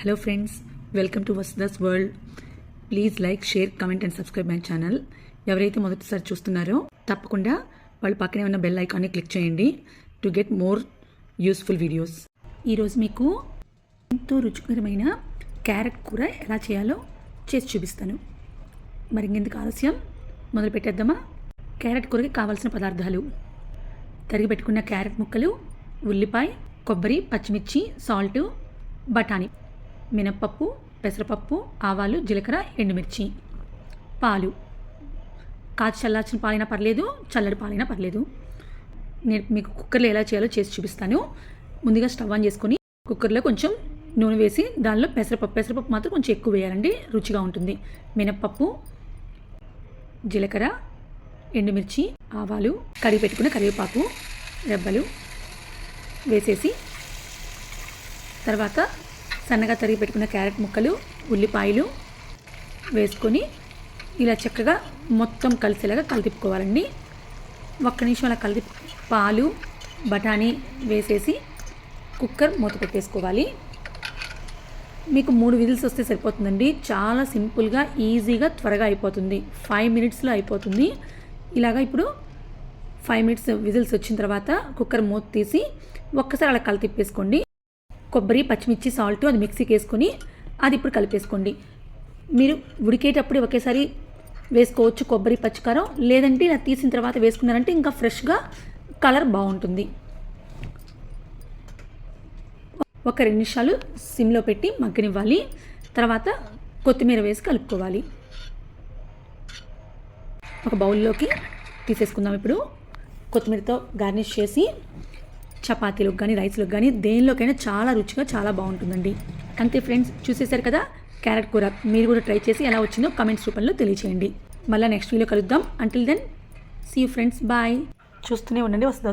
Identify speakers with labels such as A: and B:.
A: Hello friends welcome to Vasudha's world please like share comment and subscribe my channel ఎవరైతే మొదటిసారి చూస్తున్నారో తప్పకుండా వాళ్ళు పక్కనే ఉన్న బెల్ ఐకాన్ని క్లిక్ చేయండి to get more useful videos ఈరోజు మీకు ఎంతో రుచికరమైన క్యారెట్ కూర ఎలా చేయాలో చేసి చూపిస్తాను. మరి ఇంకెందుకు ఆలస్యం? మొదలు పెట్టేద్దామా? క్యారెట్ కూరకి కావాల్సిన పదార్థాలు. తరిగి పెట్టుకున్న క్యారెట్ ముక్కలు ఉల్లిపాయ కొబ్బరి పచ్చిమిర్చి సాల్ట్ బఠానీ. మినప్పప్పు పెసరపప్పు ఆవాలు జీలకర్ర ఎండుమిర్చి. పాలు. కాచి చల్లార్చిన పాలైనా పర్లేదు చల్లడి పాలైనా పర్లేదు. నేను మీకు కుక్కర్లో ఎలా చేయాలో చేసి చూపిస్తాను. ముందుగా స్టవ్ ఆన్ చేసుకొని కుక్కర్లో కొంచెం నూనె వేసి దానిలో పెసరపప్పు పెసరపప్పు మాత్రం కొంచెం ఎక్కువ వేయాలండి రుచిగా ఉంటుంది. మినప్పప్పు జీలకర్ర ఎండుమిర్చి ఆవాలు కడిగి పెట్టుకున్న కరివేపాకు రెబ్బలు వేసేసి తర్వాత సన్నగా తరిగి పెట్టుకున్న క్యారెట్ ముక్కలు ఉల్లిపాయలు వేసుకొని ఇలా చక్కగా మొత్తం కలిసేలాగా కలిదిప్పుకోవాలండి. ఒక్క నిమిషం అలా కలిపి పాలు బఠానీ వేసేసి కుక్కర్ మూత పెట్టేసుకోవాలి. మీకు మూడు విజిల్స్ వస్తే సరిపోతుందండి. చాలా సింపుల్గా ఈజీగా త్వరగా అయిపోతుంది. ఫైవ్ మినిట్స్లో అయిపోతుంది. ఇలాగా ఇప్పుడు ఫైవ్ మినిట్స్ విజిల్స్ వచ్చిన తర్వాత కుక్కర్ మూత తీసి ఒక్కసారి అలా కలిపేసుకోండి కొబ్బరి పచ్చిమిర్చి సాల్ట్ అది మిక్సీకి వేసుకొని అది ఇప్పుడు కలిపేసుకోండి. మీరు ఉడికేటప్పుడు ఒకేసారి వేసుకోవచ్చు కొబ్బరి పచ్చికారం. లేదంటే ఇలా తీసిన తర్వాత వేసుకున్నారంటే ఇంకా ఫ్రెష్గా కలర్ బాగుంటుంది. ఒక రెండు నిమిషాలు సిమ్లో పెట్టి మగ్గనివ్వాలి. తర్వాత కొత్తిమీర వేసి కలుపుకోవాలి. ఒక బౌల్లోకి తీసేసుకుందాం ఇప్పుడు. కొత్తిమీరతో గార్నిష్ చేసి చపాతీలకు కానీ రైస్లకు కానీ దేనిలోకైనా చాలా రుచిగా చాలా బాగుంటుందండి. అంతే ఫ్రెండ్స్ చూసేశారు కదా? క్యారెట్ కూర. మీరు కూడా ట్రై చేసి ఎలా వచ్చిందో కమెంట్స్ రూపంలో తెలియచేయండి. మళ్ళీ నెక్స్ట్ వీడియో కలుద్దాం. Until then see you friends bye చూస్తూనే ఉండండి వస్తుందా